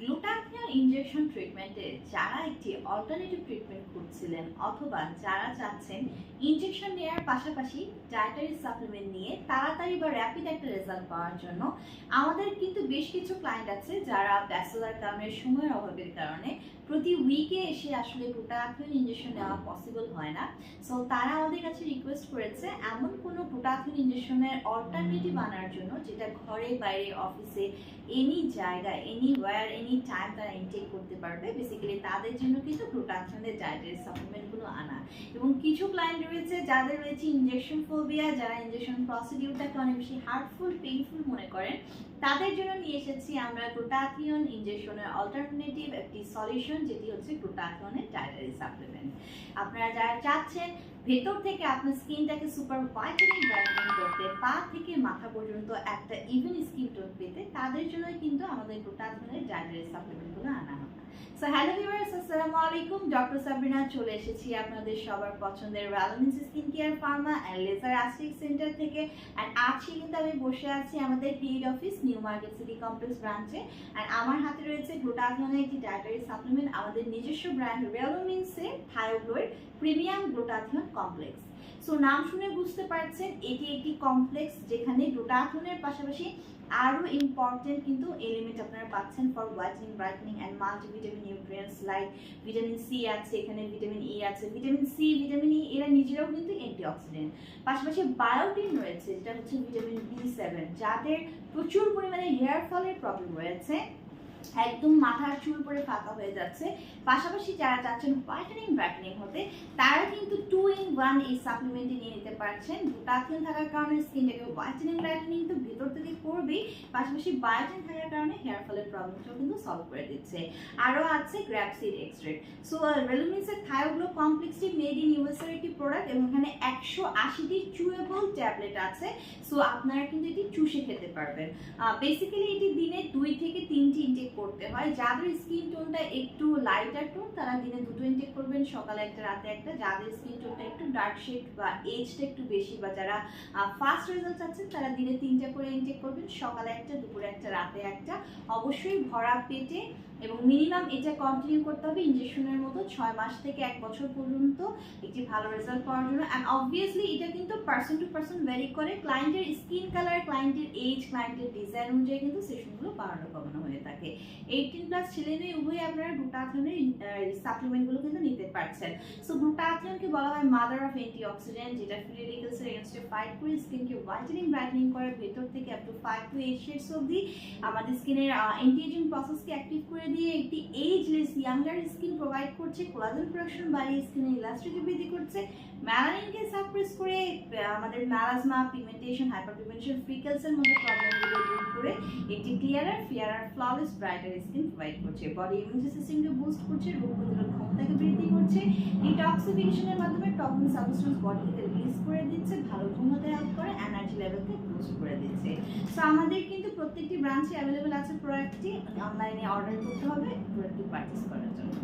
Glutathione injection ট্রিটমেন্টে যারা একটি alternative treatment খুঁজছিলেন অথবা যারা চাচ্ছেন ইনজেকশন নেওয়ার পাশাপাশি ডায়েটারি সাপ্লিমেন্ট নিয়ে তাড়াতাড়ি বা র্যাপিড একটা রেজাল্ট পাওয়ার জন্য, আমাদের কিন্তু বেশ কিছু ক্লায়েন্ট আছে যারা ব্যস্ততার কারণে, সময়ের অভাবের কারণে প্রতি উইকে এসে আসলে গ্লুটাথিয়ন ইঞ্জেকশন নেওয়া পসিবল হয় না। সো তারা আমাদের কাছে রিকোয়েস্ট করেছে এমন কোনো গ্লুটাথিয়ন ইঞ্জেকশনের অল্টারনেটিভ আনার জন্য যেটা ঘরে, বাইরে অফিসে এনি জায়গা এনি ওয়ার এনি টাইম তারা ইনটেক করতে পারবে। বেসিক্যালি তাদের জন্য কিন্তু গ্লুটাথিয়নের ডায়েটারি সাপ্লিমেন্টগুলো আনা। এবং কিছু ক্লায়েন্ট রয়েছে যাদের রয়েছে ইনজেকশন ফোবিয়া যারা ইনজেকশন প্রসিডিউরটাকে অনেক বেশি হার্টফুল পেইনফুল মনে করেন, তাদের জন্য নিয়ে এসেছি আমরা গ্লুটাথিয়ন ইনজেকশনের অল্টারনেটিভ একটি সলিউশন যেটি হচ্ছে গ্লুটাথিয়নের ডায়েটারি সাপ্লিমেন্ট আপনারা যারা চাচ্ছেন ভেতর থেকে আপনার স্কিনটাকে সুপার হোয়াইটেনিং ব্রাইটেনিং করতে, পা থেকে মাথা পর্যন্ত একটা ইভেন স্কিন টোন পেতে, তাদের জন্য কিন্তু আমাদের গ্লুটাথিয়নের ডায়েটারি সাপ্লিমেন্টগুলো আনা। সো হ্যালো ভিউয়ার্স আসসালামু আলাইকুম। ডক্টর চলে এসেছি আপনাদের সবার পছন্দের skin care pharma and laser aesthetic centre থেকে। অ্যান্ড আজকে কিন্তু আমি বসে আছি আমাদের পিএড office New Market city complex ব্রাঞ্চে অ্যান্ড আমার হাতে রয়েছে গ্লুটাথিয়নের একটি ডায়েটারি সাপ্লিমেন্ট আমাদের নিজস্ব ব্র্যান্ড রেলোমিন্সের থায়োগ্লোয়ের প্রিমিয়াম গ্লুটাথিয়ন কমপ্লেক্স। সো নাম শুনে বুঝতে পারছেন, এটি একটি কমপ্লেক্স যেখানে গ্লুটাথিয়নের পাশাপাশি আরও ইম্পর্টেন্ট কিন্তু এলিমেন্ট আপনারা পাচ্ছেন for whitening brightening and multivitamin nutrients like vitamin C আছে, এখানে ভিটামিন ই আছে ভিটামিন সি ভিটামিন ই এরা নিজেরাও কিন্তু অ্যান্টিঅক্সিডেন্ট পাশাপাশি বায়োটিন রয়েছে, যেটা হচ্ছে ভিটামিন বি সেভেন যাদের প্রচুর পরিমাণে হেয়ার ফলের প্রবলেম রয়েছে। একদম মাথার চুল পরে ফাঁকা হয়ে যাচ্ছে। পাশাপাশি যারা চাচ্ছেন হোয়াইটেনিং ব্রাইটনিং হতে, তারা কিন্তু টু ইন ওয়ান এই সাপ্লিমেন্টটি নিয়ে নিতে পারছেন। গ্লুটাথিয়ন থাকার কারণে স্কিনটাকে হোয়াইটেনিং ব্রাইটনিং তো ভিতর থেকে করবেই পাশাপাশি বায়োটিন থাকার কারণে হেয়ার ফলের প্রবলেমটাও কিন্তু সলভ করে দিচ্ছে। আরও আছে গ্র্যাপসিড এক্সট্রেট সো রেলুমিন্সের থায়োগ্লো কমপ্লেক্সটি মেড ইন ইউএসএর একটি প্রোডাক্ট এবং এখানে একশো আশিটি চুয়েবল ট্যাবলেট আছে। সো আপনারা কিন্তু এটি চুষে খেতে পারবেন। বেসিক্যালি এটি দুই থেকে তিনটি ইনটেক করতে হয়। যাদের স্কিন টোনটা একটু লাইটার টোন তারা দিনে দুটো ইনটেক করবেন। সকালে একটা, রাতে একটা। যাদের স্কিন টোনটা একটু ডার্ক শেড বা এজটা একটু বেশি বা যারা ফার্স্ট রেজাল্ট চাচ্ছেন, তারা দিনে তিনটা করে ইনটেক করবেন। সকালে একটা, দুপুরে একটা, রাতে একটা। অবশ্যই ভরা পেটে এবং মিনিমাম এটা কন্টিনিউ করতে হবে ইনজেকশনের মতো ছয় মাস থেকে এক বছর পর্যন্ত একটি ভালো রেজাল্ট পাওয়ার জন্য। অ্যান্ড অবভিয়াসলি এটা কিন্তু পার্সন টু পার্সন ভ্যারি করে। ক্লায়েন্টের স্কিন কালার ক্লায়েন্টের এজ ক্লায়েন্টের ডিজাইন অনুযায়ী কিন্তু সেশনগুলো বাড়ানো কমানো হয়ে থাকে। এইটিন প্লাস ছেলে মেয়ে উভয়ই আপনারা গ্লুটাথিয়নের সাপ্লিমেন্টগুলো কিন্তু নিতে পারছেন। সো গ্লুটাথিয়নকে বলা হয় মাদার অফ অ্যান্টি অক্সিডেন্ট যেটা ফ্রি রেডিকেলসের এগেনস্টে ফাইট করে স্কিনকে হোয়াইটেনিং ব্রাইটনিং করে ভেতর থেকে up to five to eight shades অবধি। আমাদের স্কিনের অ্যান্টি এজিং প্রসেসকে অ্যাক্টিভ করে দিয়ে একটি এজলেস ইয়াঙ্গার স্কিন প্রোভাইড করছে কোলাজেন প্রোডাকশন বাড়িয়ে স্কিনের ইলাস্ট্রিটি বৃদ্ধি করছে। ম্যালানিনকে সাপ্রেস করে আমাদের ম্যালাজমা পিগমেন্টেশন হাইপার পিগমেন্টেশন ফ্রিকেলসের মতো প্রবলেমগুলো দূর করে একটি clearer fairer flawless brighter skin provide করছে। বডি ইমিউন সিস্টেমকে বুস্ট করছে, রোগ প্রতিরোধ ক্ষমতাকে বৃদ্ধি করছে। ডিটক্সিফিকেশনের মাধ্যমে টক্সিন সাবস্টেন্স বডি থেকে রিলিজ করে দিচ্ছে, ভালো ঘুমোতে হেল্প করে এনার্জি লেভেলকে বুস্ট করে দিচ্ছে। সো আমাদের প্রত্যেকটি ব্রাঞ্চে অ্যাভেলেবেল আছে প্রোডাক্টটি অনলাইনে অর্ডার করতে হবে প্রোডাক্টটি পারচেস করার জন্য।